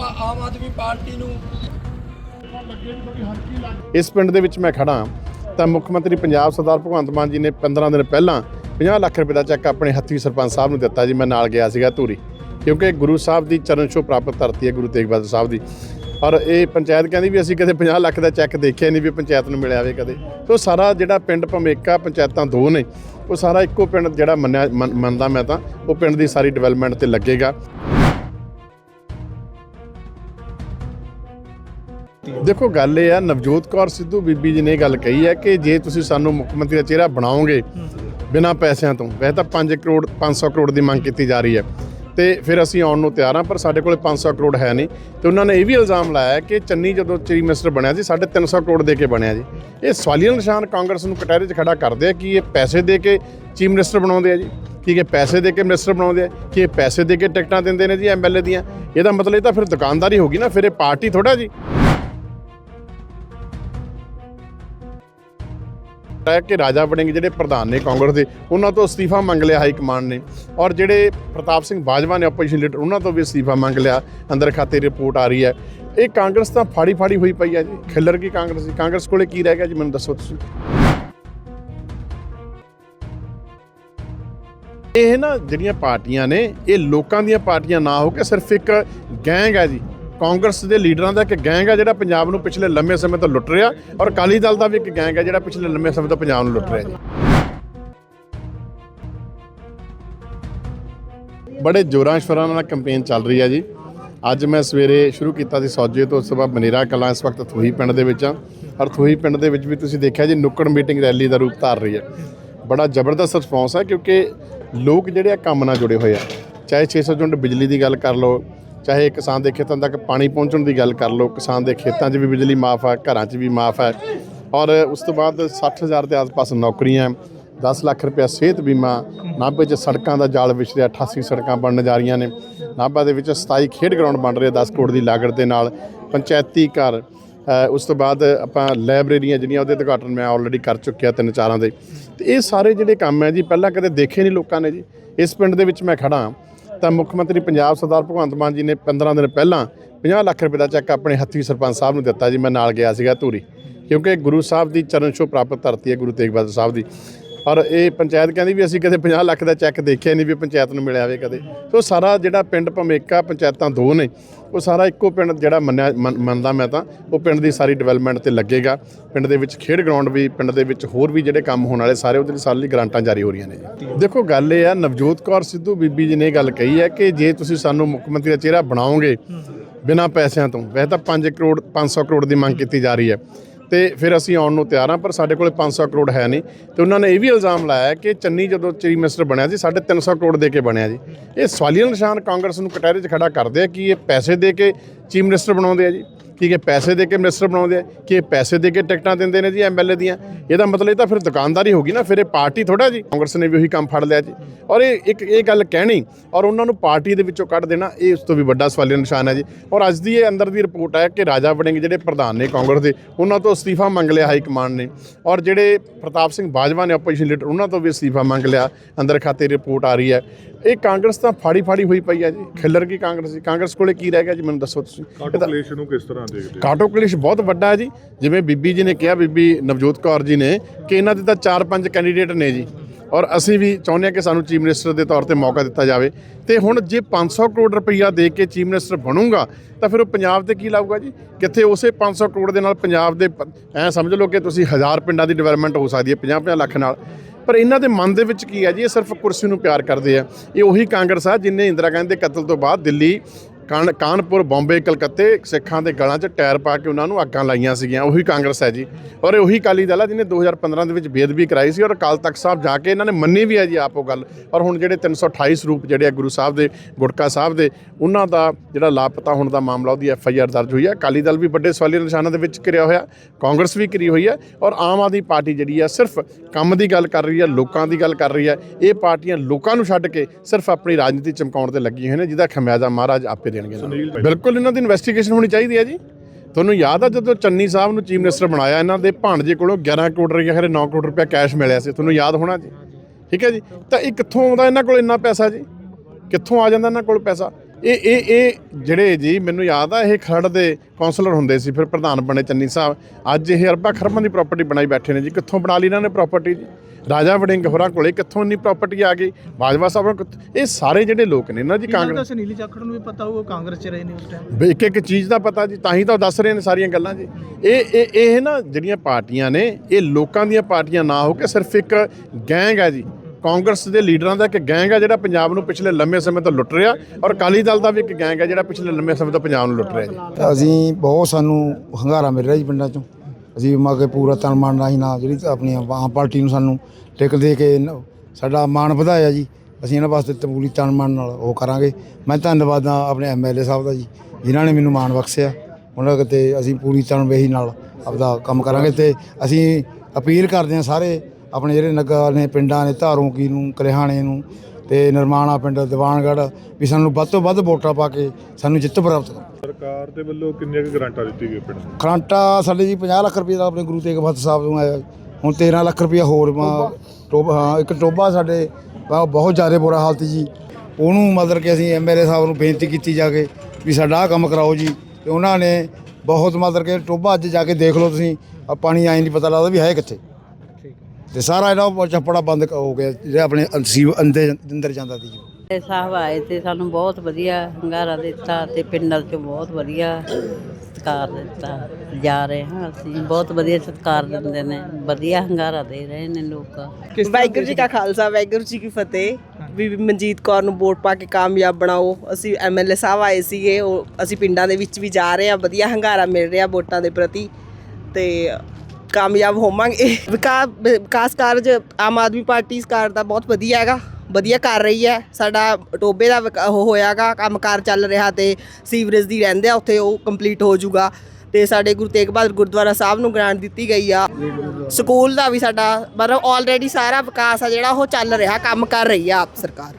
Aam Aadmi party ਨੂੰ ਇਸ ਪਿੰਡ ਦੇ ਵਿੱਚ ਮੈਂ ਖੜਾ ਹਾਂ। ਤਾਂ ਮੁੱਖ ਮੰਤਰੀ ਪੰਜਾਬ ਸਰਦਾਰ ਭਗਵੰਤ ਮਾਨ ਜੀ ਨੇ 15 ਦਿਨ ਪਹਿਲਾਂ 50 ਲੱਖ ਰੁਪਏ ਦਾ ਚੈੱਕ ਆਪਣੇ ਹੱਥੀਂ ਸਰਪੰਚ ਸਾਹਿਬ ਨੂੰ ਦਿੱਤਾ ਜੀ। ਮੈਂ ਨਾਲ ਗਿਆ ਸੀਗਾ ਧੂਰੀ, ਕਿਉਂਕਿ ਗੁਰੂ ਸਾਹਿਬ ਦੀ ਚਰਨ ਛੋਹ ਪ੍ਰਾਪਤ ਧਰਤੀ ਹੈ ਗੁਰੂ ਤੇਗ ਬਹਾਦਰ ਸਾਹਿਬ ਦੀ। ਔਰ ਇਹ ਪੰਚਾਇਤ ਕਹਿੰਦੀ ਵੀ ਅਸੀਂ ਕਦੇ 50 ਲੱਖ ਦਾ ਚੈੱਕ ਦੇਖਿਆ ਨਹੀਂ ਵੀ ਪੰਚਾਇਤ ਨੂੰ ਮਿਲਿਆ ਹੋਵੇ ਕਦੇ। ਸੋ ਸਾਰਾ ਜਿਹੜਾ ਪਿੰਡ ਭਮੇਕਾ ਪੰਚਾਇਤਾਂ ਦੋ ਨੇ, ਉਹ ਸਾਰਾ ਇੱਕੋ ਪਿੰਡ ਜਿਹੜਾ ਮੰਨਿਆ ਮੰਨ- ਮੰਨਦਾ ਮੈਂ ਤਾਂ, ਉਹ ਪਿੰਡ ਦੀ ਸਾਰੀ ਡਿਵੈਲਪਮੈਂਟ ਤੇ ਲੱਗੇਗਾ। ਦੇਖੋ, ਗੱਲ ਇਹ ਆ, ਨਵਜੋਤ ਕੌਰ ਸਿੱਧੂ ਬੀਬੀ ਜੀ ਨੇ ਇਹ ਗੱਲ ਕਹੀ ਹੈ ਕਿ ਜੇ ਤੁਸੀਂ ਸਾਨੂੰ ਮੁੱਖ ਮੰਤਰੀ ਦਾ ਚਿਹਰਾ ਬਣਾਓਗੇ ਬਿਨਾਂ ਪੈਸਿਆਂ ਤੋਂ, ਵੈਸੇ ਤਾਂ 5 ਕਰੋੜ 500 ਕਰੋੜ ਦੀ ਮੰਗ ਕੀਤੀ ਜਾ ਰਹੀ ਹੈ। ਤੇ ਫਿਰ ਅਸੀਂ ਆਉਣ ਨੂੰ ਤਿਆਰ ਹਾਂ, ਪਰ ਸਾਡੇ ਕੋਲ 500 ਕਰੋੜ ਹੈ ਨਹੀਂ। ਤੇ ਉਹਨਾਂ ਨੇ ਇਹ ਵੀ ਇਲਜ਼ਾਮ ਲਾਇਆ ਕਿ ਚੰਨੀ ਜਦੋਂ ਚੀਫ ਮਿਨਿਸਟਰ ਬਣਿਆ ਸੀ 350 ਕਰੋੜ ਦੇ ਕੇ ਬਣਿਆ ਜੀ। ਇਹ ਸਵਾਲੀਆ ਨਿਸ਼ਾਨ ਕਾਂਗਰਸ ਨੂੰ ਕਟਹਿਰੇ 'ਚ ਖੜਾ ਕਰਦੇ ਆ ਕਿ ਇਹ ਪੈਸੇ ਦੇ ਕੇ ਚੀਫ ਮਿਨਿਸਟਰ ਬਣਾਉਂਦੇ ਆ ਜੀ। ਕਿ ਇਹ ਪੈਸੇ ਦੇ ਕੇ ਮਿਨਿਸਟਰ ਬਣਾਉਂਦੇ ਆ, ਕਿ ਇਹ ਪੈਸੇ ਦੇ ਕੇ ਟਿਕਟਾਂ ਦਿੰਦੇ ਨੇ ਜੀ ਐਮਐਲਏ ਦੀਆਂ। ਇਹਦਾ ਮਤਲਬ ਇਹ ਤਾਂ ਫਿਰ ਦੁਕਾਨਦਾਰੀ ਹੋ ਗਈ ਨਾ, ਫਿਰ ਇਹ ਪਾਰਟੀ ਥੋੜਾ ਜੀ। ਹੈ ਕਿ ਰਾਜਾ ਵੜਿੰਗ ਜਿਹੜੇ ਪ੍ਰਧਾਨ ਨੇ ਕਾਂਗਰਸ ਦੇ, ਉਹਨਾਂ ਤੋਂ ਅਸਤੀਫਾ ਮੰਗ ਲਿਆ ਹਾਈ ਕਮਾਂਡ ਨੇ। ਔਰ ਜਿਹੜੇ ਪ੍ਰਤਾਪ ਸਿੰਘ ਬਾਜਵਾ ਨੇ ਆਪੋਜੀਸ਼ਨ ਲੀਡਰ ਉਹਨਾਂ ਤੋਂ ਵੀ ਅਸਤੀਫਾ ਮੰਗ ਲਿਆ। ਅੰਦਰ ਖਾਤੇ ਰਿਪੋਰਟ ਆ ਰਹੀ ਹੈ। ਇਹ ਕਾਂਗਰਸ ਤਾਂ ਫਾੜੀ ਫਾੜੀ ਹੋਈ ਪਈ ਹੈ ਜੀ। ਖਿੱਲਰ ਕੀ ਕਾਂਗਰਸ ਦੀ? ਕਾਂਗਰਸ ਕੋਲੇ ਕੀ ਰਹਿ ਗਿਆ ਜੀ? ਮੈਨੂੰ ਦੱਸੋ ਤੁਸੀਂ। ਇਹ ਨਾ ਜਿਹੜੀਆਂ ਪਾਰਟੀਆਂ ਨੇ, ਇਹ ਲੋਕਾਂ ਦੀਆਂ ਪਾਰਟੀਆਂ ਨਾ ਹੋ ਕੇ ਸਿਰਫ ਇੱਕ ਗੈਂਗ ਹੈ ਜੀ। ਕਾਂਗਰਸ ਦੇ ਲੀਡਰਾਂ ਦਾ ਇੱਕ ਗੈਂਗ ਹੈ ਜਿਹੜਾ ਪੰਜਾਬ ਨੂੰ ਪਿਛਲੇ ਲੰਮੇ ਸਮੇਂ ਤੋਂ ਲੁੱਟ ਰਿਹਾ ਔਰ ਅਕਾਲੀ ਦਲ ਦਾ ਵੀ ਇੱਕ ਗੈਂਗ ਹੈ ਜਿਹੜਾ ਪਿਛਲੇ ਲੰਮੇ ਸਮੇਂ ਤੋਂ ਪੰਜਾਬ ਨੂੰ ਲੁੱਟ ਰਿਹਾ ਜੀ। ਬੜੇ ਜੋਰਾਂ ਸ਼ੋਰਾਂ ਨਾਲ ਕੈਂਪੇਨ ਚੱਲ ਰਹੀ ਹੈ ਜੀ। ਅੱਜ ਮੈਂ ਸਵੇਰੇ ਸ਼ੁਰੂ ਕੀਤਾ ਸੀ ਸੌਜੇ ਤੋਂ ਉਸ ਤੋਂ ਬਾਅਦ ਮਨੇਰਾ ਕਲਾਂ, ਇਸ ਵਕਤ ਥੂਹੀ ਪਿੰਡ ਦੇ ਵਿੱਚ ਆ। ਔਰ ਥੂਹੀ ਪਿੰਡ ਦੇ ਵਿੱਚ ਵੀ ਤੁਸੀਂ ਦੇਖਿਆ ਜੀ, ਨੁੱਕੜ ਮੀਟਿੰਗ ਰੈਲੀ ਦਾ ਰੂਪ ਧਾਰ ਰਹੀ ਹੈ ਬੜਾ ਜ਼ਬਰਦਸਤ ਰਿਸਪੌਂਸ ਹੈ ਕਿਉਂਕਿ ਲੋਕ ਜਿਹੜੇ ਆ ਕੰਮ ਨਾਲ ਜੁੜੇ ਹੋਏ ਆ। ਚਾਹੇ 600 ਯੂਨਿਟ ਬਿਜਲੀ ਦੀ ਗੱਲ ਕਰ ਲਓ ਚਾਹੇ ਕਿਸਾਨ ਦੇ ਖੇਤਾਂ ਤੱਕ ਪਾਣੀ ਪਹੁੰਚਣ ਦੀ ਗੱਲ ਕਰ ਲਓ, ਕਿਸਾਨ ਦੇ ਖੇਤਾਂ 'ਚ ਵੀ ਬਿਜਲੀ ਮਾਫ ਹੈ ਘਰਾਂ 'ਚ ਵੀ ਮਾਫ ਹੈ ਔਰ ਉਸ ਤੋਂ ਬਾਅਦ 60000 ਦੇ ਆਸ-ਪਾਸ ਨੌਕਰੀਆਂ 10 ਲੱਖ ਰੁਪਇਆ ਸਿਹਤ ਬੀਮਾ, ਨਾਭੇ 'ਚ ਸੜਕਾਂ ਦਾ ਜਾਲ ਵਿਛ ਰਿਹਾ 88 ਸੜਕਾਂ ਬਣਨ ਜਾ ਰਹੀਆਂ ਨੇ। ਨਾਭਾ ਦੇ ਵਿੱਚ 27 ਖੇਡ ਗਰਾਊਂਡ ਬਣ ਰਹੇ 10 ਕਰੋੜ ਦੀ ਲਾਗਤ ਦੇ ਨਾਲ, ਪੰਚਾਇਤੀ ਘਰ। ਉਸ ਤੋਂ ਬਾਅਦ ਆਪਾਂ ਲਾਇਬ੍ਰੇਰੀਆਂ ਜਿਹੜੀਆਂ ਉਹਦੇ ਉਦਘਾਟਨ ਮੈਂ ਆਲਰੇਡੀ ਕਰ ਚੁੱਕਿਆ ਤਿੰਨ ਚਾਰਾਂ ਦੇ। ਤੇ ਇਹ ਸਾਰੇ ਜਿਹੜੇ ਕੰਮ ਹੈ ਜੀ, ਪਹਿਲਾਂ ਕਦੇ ਦੇਖੇ ਨਹੀਂ ਲੋਕਾਂ ਨੇ ਜੀ। ਇਸ ਪਿੰਡ ਦੇ ਵਿੱਚ ਮੈਂ ਖੜਾ ਤਾਂ ਮੁੱਖ ਮੰਤਰੀ ਪੰਜਾਬ ਸਰਦਾਰ ਭਗਵੰਤ ਮਾਨ ਜੀ ਨੇ 15 ਦਿਨ ਪਹਿਲਾਂ 50 ਲੱਖ ਰੁਪਏ ਦਾ ਚੈੱਕ ਆਪਣੇ ਹੱਥੀਂ ਸਰਪੰਚ ਸਾਹਿਬ ਨੂੰ ਦਿੱਤਾ ਜੀ। ਮੈਂ ਨਾਲ ਗਿਆ ਸੀਗਾ ਧੂਰੀ, ਕਿਉਂਕਿ ਗੁਰੂ ਸਾਹਿਬ ਦੀ ਚਰਨ ਛੋਹ ਪ੍ਰਾਪਤ ਧਰਤੀ ਹੈ, ਗੁਰੂ ਤੇਗ ਬਹਾਦਰ ਸਾਹਿਬ ਦੀ। ਔਰ ਇਹ ਪੰਚਾਇਤ ਕਹਿੰਦੀ ਵੀ ਅਸੀਂ ਕਦੇ 50 ਲੱਖ ਦਾ ਚੈੱਕ ਦੇਖਿਆ ਨਹੀਂ ਵੀ ਪੰਚਾਇਤ ਨੂੰ ਮਿਲਿਆ ਹੋਵੇ ਕਦੇ। ਸੋ ਸਾਰਾ ਜਿਹੜਾ ਪਿੰਡ ਭਮੇਕਾ, ਪੰਚਾਇਤਾਂ ਦੋ ਨੇ, ਉਹ ਸਾਰਾ ਇੱਕੋ ਪਿੰਡ ਜਿਹੜਾ ਮੰਨਿਆ, ਮੰਨ- ਮੰਨਦਾ ਮੈਂ ਤਾਂ, ਉਹ ਪਿੰਡ ਦੀ ਸਾਰੀ ਡਿਵੈਲਪਮੈਂਟ ਤੇ ਲੱਗੇਗਾ। ਪਿੰਡ ਦੇ ਵਿੱਚ ਖੇਡ ਗਰਾਊਂਡ ਵੀ, ਪਿੰਡ ਦੇ ਵਿੱਚ ਹੋਰ ਵੀ ਜਿਹੜੇ ਕੰਮ ਹੋਣ ਵਾਲੇ, ਸਾਰੇ ਉਹਦੇ ਲਈ ਸਾਰੇ ਲਈ ਗ੍ਰਾਂਟਾਂ ਜਾਰੀ ਹੋ ਰਹੀਆਂ ਨੇ ਜੀ। ਦੇਖੋ, ਗੱਲ ਇਹ ਆ, ਨਵਜੋਤ ਕੌਰ ਸਿੱਧੂ ਬੀਬੀ ਜੀ ਨੇ ਇਹ ਗੱਲ ਕਹੀ ਹੈ ਕਿ ਜੇ ਤੁਸੀਂ ਸਾਨੂੰ ਮੁੱਖ ਮੰਤਰੀ ਦਾ ਚਿਹਰਾ ਬਣਾਓਗੇ ਬਿਨਾਂ ਪੈਸਿਆਂ ਤੋਂ, ਵੈਸੇ ਤਾਂ 5 ਕਰੋੜ 500 ਕਰੋੜ ਦੀ ਮੰਗ ਕੀਤੀ ਜਾ ਰਹੀ ਹੈ। ਤੇ ਫਿਰ ਅਸੀਂ ਆਉਣ ਨੂੰ ਤਿਆਰ ਹਾਂ, ਪਰ ਸਾਡੇ ਕੋਲ 500 ਕਰੋੜ ਹੈ ਨਹੀਂ। ਤੇ ਉਹਨਾਂ ਨੇ ਇਹ ਵੀ ਇਲਜ਼ਾਮ ਲਾਇਆ ਕਿ ਚੰਨੀ ਜਦੋਂ ਚੀਫ ਮਿਨਿਸਟਰ ਬਣਿਆ ਸੀ 350 ਕਰੋੜ ਦੇ ਕੇ ਬਣਿਆ ਜੀ। ਇਹ ਸਵਾਲੀਆ ਨਿਸ਼ਾਨ ਕਾਂਗਰਸ ਨੂੰ ਕਟਹਿਰੇ 'ਚ ਖੜਾ ਕਰਦੇ ਆ ਕਿ ਇਹ ਪੈਸੇ ਦੇ ਕੇ ਚੀਫ ਮਿਨਿਸਟਰ ਬਣਾਉਂਦੇ ਆ ਜੀ। ਕਿ ਇਹ ਪੈਸੇ ਦੇ ਕੇ ਮਿਨਿਸਟਰ ਬਣਾਉਂਦੇ ਆ, ਕਿ ਇਹ ਪੈਸੇ ਦੇ ਕੇ ਟਿਕਟਾਂ ਦਿੰਦੇ ਨੇ ਜੀ ਐਮਐਲਏ ਦੀਆਂ? ਇਹਦਾ ਮਤਲਬ ਇਹ ਤਾਂ ਫਿਰ ਦੁਕਾਨਦਾਰੀ ਹੋ ਗਈ ਨਾ, ਫਿਰ ਇਹ ਪਾਰਟੀ ਥੋੜਾ ਜੀ। ਕਾਂਗਰਸ ਨੇ ਵੀ ਉਹੀ ਕੰਮ ਫੜ ਲਿਆ ਜੀ। ਔਰ ਇਹ ਇੱਕ ਇਹ ਗੱਲ ਕਹਿਣੀ, ਔਰ ਉਹਨਾਂ ਨੂੰ ਪਾਰਟੀ ਦੇ ਵਿੱਚੋਂ ਕੱਢ ਦੇਣਾ, ਇਹ ਉਸ ਤੋਂ ਵੀ ਵੱਡਾ ਸਵਾਲੀਆ ਨਿਸ਼ਾਨ ਹੈ ਜੀ। ਔਰ ਅੱਜ ਦੀ ਇਹ ਅੰਦਰ ਦੀ ਰਿਪੋਰਟ ਹੈ ਕਿ ਰਾਜਾ ਵੜਿੰਗ ਜਿਹੜੇ ਪ੍ਰਧਾਨ ਨੇ ਕਾਂਗਰਸ ਦੇ, ਉਹਨਾਂ ਤੋਂ ਅਸਤੀਫਾ ਮੰਗ ਲਿਆ ਹਾਈ ਕਮਾਂਡ ਨੇ। ਔਰ ਜਿਹੜੇ ਪ੍ਰਤਾਪ ਸਿੰਘ ਬਾਜਵਾ ਨੇ ਆਪੋਜੀਸ਼ਨ ਲੀਡਰ ਉਹਨਾਂ ਤੋਂ ਵੀ ਅਸਤੀਫਾ ਮੰਗ ਲਿਆ, ਅੰਦਰ ਖਾਤੇ ਰਿਪੋਰਟ ਆ ਰਹੀ ਹੈ। ਇਹ ਕਾਂਗਰਸ ਤਾਂ ਫਾੜੀ ਫਾੜੀ ਹੋਈ ਪਈ ਹੈ ਜੀ। ਖਿੱਲਰ ਕੀ ਕਾਂਗਰਸ ਜੀ ਕਾਂਗਰਸ ਕੋਲੇ ਕੀ ਰਹਿ ਗਿਆ ਜੀ? ਮੈਨੂੰ ਦੱਸੋ ਤੁਸੀਂ। ਇਹ ਨੂੰ ਕਿਸ ਤਰ੍ਹਾਂ ਦੇਖਦੇ ਕਾਟੋ ਕਲਿਸ਼ ਬਹੁਤ ਵੱਡਾ ਹੈ ਜੀ। ਜਿਵੇਂ ਬੀਬੀ ਜੀ ਨੇ ਕਿਹਾ, ਬੀਬੀ ਨਵਜੋਤ ਕੌਰ ਜੀ ਨੇ, ਕਿ ਇਹਨਾਂ ਦੇ ਤਾਂ 4-5 ਕੈਂਡੀਡੇਟ ਨੇ ਜੀ। ਔਰ ਅਸੀਂ ਵੀ ਚਾਹੁੰਦੇ ਹਾਂ ਕਿ ਸਾਨੂੰ ਚੀਫ ਮਿਨਿਸਟਰ ਦੇ ਤੌਰ ਤੇ ਮੌਕਾ ਦਿੱਤਾ ਜਾਵੇ। ਤੇ ਹੁਣ ਜੇ 500 ਕਰੋੜ ਰੁਪਈਆ ਦੇ ਕੇ ਚੀਫ ਮਿਨਿਸਟਰ ਬਣੂਗਾ, ਤਾਂ ਫਿਰ ਉਹ ਪੰਜਾਬ ਤੇ ਕੀ ਲਾਊਗਾ ਜੀ? ਕਿੱਥੇ ਉਸੇ 500 ਕਰੋੜ ਦੇ ਨਾਲ ਪੰਜਾਬ ਦੇ ਪ- ਐਂ ਸਮਝ ਲਓ ਕਿ ਤੁਸੀਂ ਹਜ਼ਾਰ ਪਿੰਡਾਂ ਦੀ ਡਿਵੈਲਪਮੈਂਟ ਹੋ ਸਕਦੀ ਹੈ 50-50 ਲੱਖ ਨਾਲ। ਪਰ ਇਹਨਾਂ ਦੇ ਮਨ ਦੇ ਵਿੱਚ ਕੀ ਹੈ ਜੀ? ਇਹ ਸਿਰਫ ਕੁਰਸੀ ਨੂੰ ਪਿਆਰ ਕਰਦੇ ਆ। ਇਹ ਉਹੀ ਕਾਂਗਰਸ ਆ, ਜਿਨੇ ਇੰਦਰਾ ਗਾਂਧੀ ਦੇ ਕਤਲ ਤੋਂ ਬਾਅਦ ਦਿੱਲੀ ਕਾਨਪੁਰ, ਬੰਬੇ, ਕਲਕੱਤੇ ਸਿੱਖਾਂ ਦੇ ਗਲਾਂ 'ਚ ਟਾਇਰ ਪਾ ਕੇ ਉਹਨਾਂ ਨੂੰ ਅੱਗਾਂ ਲਾਈਆਂ ਸੀਗੀਆਂ। ਉਹੀ ਕਾਂਗਰਸ ਹੈ ਜੀ। ਔਰ ਉਹੀ ਕਾਲੀ ਦਲ ਆ ਜਿਹਨੇ 2015 ਦੇ ਵਿੱਚ ਬੇਅਦਬੀ ਕਰਾਈ ਸੀ ਔਰ ਅਕਾਲ ਤਖਤ ਸਾਹਿਬ ਜਾ ਕੇ ਇਹਨਾਂ ਨੇ ਮੰਨੀ ਵੀ ਹੈ ਜੀ ਆਪ ਉਹ ਗੱਲ। ਔਰ ਹੁਣ ਜਿਹੜੇ 328 ਸਰੂਪ ਜਿਹੜੇ ਆ ਗੁਰੂ ਸਾਹਿਬ ਦੇ, ਗੁਟਕਾ ਸਾਹਿਬ ਦੇ, ਉਹਨਾਂ ਦਾ ਜਿਹੜਾ ਲਾਪਤਾ ਹੋਣ ਦਾ ਮਾਮਲਾ ਉਹਦੀ ਐਫ ਆਈ ਆਰ ਦਰਜ ਹੋਈ ਹੈ। ਅਕਾਲੀ ਦਲ ਵੀ ਵੱਡੇ ਸਵਾਲੀ ਨਿਸ਼ਾਨਾਂ ਦੇ ਵਿੱਚ ਘਿਰਿਆ ਹੋਇਆ, ਕਾਂਗਰਸ ਵੀ ਘਿਰੀ ਹੋਈ ਹੈ ਔਰ ਆਮ ਆਦਮੀ ਪਾਰਟੀ ਜਿਹੜੀ ਆ ਸਿਰਫ ਕੰਮ ਦੀ ਗੱਲ ਕਰ ਰਹੀ ਹੈ, ਲੋਕਾਂ ਦੀ ਗੱਲ ਕਰ ਰਹੀ ਹੈ। ਇਹ ਪਾਰਟੀਆਂ ਲੋਕਾਂ ਨੂੰ ਛੱਡ ਕੇ ਸਿਰਫ ਆਪਣੀ ਰਾਜਨੀਤੀ ਚਮਕਾਉਣ ਤੇ ਲੱਗੀ ਹੋਈਆਂ ਨੇ, ਜਿਹਦਾ ਖਮਿਆਜ਼ਾ ਮਹਾਰਾਜ ਆਪੇ ਦੇਣਗੇ। ਬਿਲਕੁਲ ਇਹਨਾਂ ਦੀ ਇਨਵੈਸਟੀਗੇਸ਼ਨ ਹੋਣੀ ਚਾਹੀਦੀ ਹੈ ਜੀ। ਤੁਹਾਨੂੰ ਯਾਦ ਆ ਜਦੋਂ ਚੰਨੀ ਸਾਹਿਬ ਨੂੰ ਚੀਫ ਮਿਨਿਸਟਰ ਬਣਾਇਆ ਇਹਨਾਂ ਦੇ ਭਾਣਜੇ ਕੋਲੋਂ 11 ਕਰੋੜ ਰੁਪਏ ਖਰੇ 9 ਕਰੋੜ ਰੁਪਏ ਕੈਸ਼ ਮਿਲਿਆ ਸੀ। ਤੁਹਾਨੂੰ ਯਾਦ ਹੋਣਾ ਜੀ? ਠੀਕ ਹੈ ਜੀ? ਤਾਂ ਇਹ ਕਿੱਥੋਂ ਆਉਂਦਾ ਇਹਨਾਂ ਕੋਲ ਇੰਨਾ ਪੈਸਾ ਜੀ? ਕਿੱਥੋਂ ਆ ਜਾਂਦਾ ਇਹਨਾਂ ਕੋਲ ਪੈਸਾ? ਇਹ ਇਹ ਇਹ ਜਿਹੜੇ ਜੀ ਮੈਨੂੰ ਯਾਦ ਆ ਇਹ ਖਰੜ ਦੇ ਕਾਉਂਸਲਰ ਹੁੰਦੇ ਸੀ ਫਿਰ ਪ੍ਰਧਾਨ ਬਣੇ ਚੰਨੀ ਸਾਹਿਬ। ਅੱਜ ਇਹ ਅਰਬਾਂ ਖਰਮਾਂ ਦੀ ਪ੍ਰਾਪਰਟੀ ਬਣਾਈ ਬੈਠੇ ਨੇ ਜੀ। ਕਿੱਥੋਂ ਬਣਾ ਲਈ ਇਹਨਾਂ ਨੇ ਪ੍ਰਾਪਰਟੀ ਜੀ? ਰਾਜਾ ਵੜਿੰਗ ਹੋਰਾਂ ਕੋਲੇ ਕਿੱਥੋਂ ਇੰਨੀ ਪ੍ਰਾਪਰਟੀ ਆ ਗਈ? ਬਾਜਵਾ ਸਾਹਿਬ ਨੂੰ ਕਿੱਥੋਂ- ਇਹ ਸਾਰੇ ਜਿਹੜੇ ਲੋਕ ਨੇ ਨਾ ਜੀ ਕਾਂਗਰਸ ਸੁਨੀਲ ਜਾਖੜ ਨੂੰ ਵੀ ਪਤਾ ਹੋਊਗਾ ਕਾਂਗਰਸ ਚ ਰਹੇ ਨੇ ਉਸ ਟਾਈਮ ਇੱਕ ਇੱਕ ਚੀਜ਼ ਦਾ ਪਤਾ ਜੀ ਤਾਂ ਹੀ ਤਾਂ ਉਹ ਦੱਸ ਰਹੇ ਨੇ ਸਾਰੀਆਂ ਗੱਲਾਂ ਜੀ। ਇਹ ਇਹ ਇਹ ਨਾ ਜਿਹੜੀਆਂ ਪਾਰਟੀਆਂ ਨੇ ਇਹ ਲੋਕਾਂ ਦੀਆਂ ਪਾਰਟੀਆਂ ਨਾ ਹੋ ਕੇ ਸਿਰਫ ਇੱਕ ਗੈਂਗ ਹੈ ਜੀ। ਕਾਂਗਰਸ ਦੇ ਲੀਡਰਾਂ ਦਾ ਇੱਕ ਗੈਂਗ ਹੈ ਜਿਹੜਾ ਪੰਜਾਬ ਨੂੰ ਪਿਛਲੇ ਲੰਮੇ ਸਮੇਂ ਤੋਂ ਲੁੱਟ ਰਿਹਾ ਔਰ ਅਕਾਲੀ ਦਲ ਦਾ ਵੀ ਇੱਕ ਗੈਂਗ ਹੈ ਜਿਹੜਾ ਪਿਛਲੇ ਲੰਮੇ ਸਮੇਂ ਤੋਂ ਪੰਜਾਬ ਨੂੰ ਲੁੱਟ ਰਿਹਾ ਜੀ। ਅਸੀਂ ਬਹੁਤ ਸਾਨੂੰ ਹੰਗਾਰਾ ਮਿਲ ਰਿਹਾ ਜੀ ਪਿੰਡਾਂ ਚੋਂ। ਅਸੀਂ ਮਾ ਕੇ ਪੂਰਾ ਤਨ ਮਨ ਰਾਹੀਂ ਨਾਲ ਜਿਹੜੀ ਆਪਣੀ ਆਮ ਪਾਰਟੀ ਨੂੰ ਸਾਨੂੰ ਟਿਕ ਦੇ ਕੇ ਨ- ਸਾਡਾ ਮਾਣ ਵਧਾਇਆ ਜੀ। ਅਸੀਂ ਇਹਨਾਂ ਵਾਸਤੇ ਤਾਂ ਪੂਰੀ ਤਨ ਮਨ ਨਾਲ ਉਹ ਕਰਾਂਗੇ। ਮੈਂ ਧੰਨਵਾਦ ਹਾਂ ਆਪਣੇ ਐਮਐਲਏ ਸਾਹਿਬ ਦਾ ਜੀ, ਜਿਨ੍ਹਾਂ ਨੇ ਮੈਨੂੰ ਮਾਣ ਬਖਸ਼ਿਆ। ਉਹਨਾਂ ਤੇ ਅਸੀਂ ਪੂਰੀ ਤਨਵੇਹੀ ਨਾਲ ਆਪਦਾ ਕੰਮ ਕਰਾਂਗੇ ਤੇ ਅਸੀਂ ਅਪੀਲ ਕਰਦੇ ਹਾਂ ਸਾਰੇ ਆਪਣੇ ਜਿਹੜੇ ਨਗਰ ਨੇ, ਪਿੰਡਾਂ ਨੇ ਧਾਰੋਂ ਕੀ ਨੂੰ ਕਲਿਹਾਣੇ ਨੂੰ ਤੇ ਨਿਰਮਾਣਾ ਪਿੰਡ ਦੀਵਾਨਗੜ੍ਹ ਵੀ ਸਾਨੂੰ ਵੱਧ ਤੋਂ ਵੱਧ ਵੋਟਾਂ ਪਾ ਕੇ ਸਾਨੂੰ ਜਿੱਤ ਪ੍ਰਾਪਤ ਕਰੋ। ਸਰਕਾਰ ਦੇ ਵੱਲੋਂ ਕਿੰਨੀਆਂ ਕੁ ਗਰਾਂਟਾਂ ਦਿੱਤੀ ਗਈ ਪਿੰਡ ਨੂੰ? ਕਰੰਟਾ ਸਾਡੇ ਜੀ 50 ਲੱਖ ਰੁਪਏ ਦਾ ਆਪਣੇ ਗੁਰੂ ਤੇਗ ਬਹਾਦਰ ਸਾਹਿਬ ਤੋਂ ਆਇਆ। ਹੁਣ 13 ਲੱਖ ਰੁਪਏ ਹੋਰ ਵਾ- ਟੋਬਾ? ਹਾਂ ਇੱਕ ਟੋਬਾ ਸਾਡੇ ਬ- ਬਹੁਤ ਜ਼ਿਆਦਾ ਬੁਰਾ ਹਾਲਤ ਜੀ। ਉਹਨੂੰ ਮਤਲਬ ਕਿ ਅਸੀਂ ਐਮਐਲਏ ਸਾਹਿਬ ਨੂੰ ਬੇਨਤੀ ਕੀਤੀ ਜਾ ਕੇ ਵੀ ਸਾਡਾ ਆਹ ਕੰਮ ਕਰਾਓ ਜੀ। ਤੇ ਉਹਨਾਂ ਨੇ ਬਹੁਤ ਮਤਲਬ ਕਿ ਟੋਬਾ ਅੱਜ ਜਾ ਕੇ ਦੇਖ ਲਓ ਤੁਸੀਂ ਆ ਪਾਣੀ ਆਈ ਨਹੀਂ ਪਤਾ ਲੱਗਦਾ ਵੀ ਹੈ ਕਿੱਥੇ। ਤੇ ਸਾਰਾ ਇਹਦਾ ਚੱਪੜਾ ਬੰਦ ਹੋ ਗਿਆ ਜਿਹੜਾ ਆਪਣੇ ਅੰਸੀਬ ਅੰਦਰ ਅੰਦਰ ਜਾਂਦਾ ਸੀ ਜੀ। ਇਹ ਸਾਹਿਬ ਆਏ ਤੇ ਸਾਨੂੰ ਬਹੁਤ ਵਧੀਆ ਹੰਗਾਰਾ ਦਿੱਤਾ ਤੇ ਪਿੰਡਾਂ 'ਚ ਬਹੁਤ ਵਧੀਆ ਸਤਿਕਾਰ ਦਿੱਤਾ ਜਾ ਰਹੇ ਹਾਂ ਅਸੀਂ। ਬਹੁਤ ਵਧੀਆ ਸਤਿਕਾਰ ਦਿੰਦੇ ਨੇ ਵਧੀਆ ਹੰਗਾਰਾ ਦੇ ਰਹੇ ਨੇ ਲੋਕ। ਵਾਹਿਗੁਰੂ ਜੀ ਕਾ ਖਾਲਸਾ ਵਾਹਿਗੁਰੂ ਜੀ ਕੀ ਫਤਿਹ। ਬੀਬੀ ਮਨਜੀਤ ਕੌਰ ਨੂੰ ਵੋਟ ਪਾ ਕੇ ਕਾਮਯਾਬ ਬਣਾਓ। ਅਸੀਂ ਐਮਐਲਏ ਸਾਹਿਬ ਆਏ ਸੀਗੇ ਉਹ ਅਸੀਂ ਪਿੰਡਾਂ ਦੇ ਵਿੱਚ ਵੀ ਜਾ ਰਹੇ ਹਾਂ ਵਧੀਆ ਹੰਗਾਰਾ ਮਿਲ ਰਿਹਾ ਵੋਟਾਂ ਦੇ ਪ੍ਰਤੀ। ਤੇ ਕਾਮਯਾਬ ਹੋਵਾਂਗੇ। ਵਿਕਾਸ ਵਿਕਾਸ ਕਾਰਜ ਆਮ ਆਦਮੀ ਪਾਰਟੀ ਸਰਕਾਰ ਦਾ ਬਹੁਤ ਵਧੀਆ ਹੈਗਾ। ਵਧੀਆ ਕਰ ਰਹੀ ਹੈ। ਸਾਡਾ ਟੋਬੇ ਦਾ ਵਿਕਾ- ਉਹ ਹੋਇਆਗਾ, ਕੰਮਕਾਰ ਚੱਲ ਰਿਹਾ ਤੇ ਸੀਵਰੇਜ ਦੀ ਰਹਿੰਦੇ ਆ, ਉੱਥੇ ਉਹ ਕੰਪਲੀਟ ਹੋ ਜਾਊਗਾ। ਤੇ ਸਾਡੇ ਗੁਰੂ ਤੇਗ ਬਹਾਦਰ ਗੁਰਦੁਆਰਾ ਸਾਹਿਬ ਨੂੰ ਗ੍ਰਾਂਟ ਦਿੱਤੀ ਗਈ ਆ। ਸਕੂਲ ਦਾ ਵੀ ਸਾਡਾ, ਮਤਲਬ ਆਲਰੇਡੀ ਸਾਰਾ ਵਿਕਾਸ ਆ ਜਿਹੜਾ ਉਹ ਚੱਲ ਰਿਹਾ, ਕੰਮ ਕਰ ਰਹੀ ਆ ਆਪ ਸਰਕਾਰ।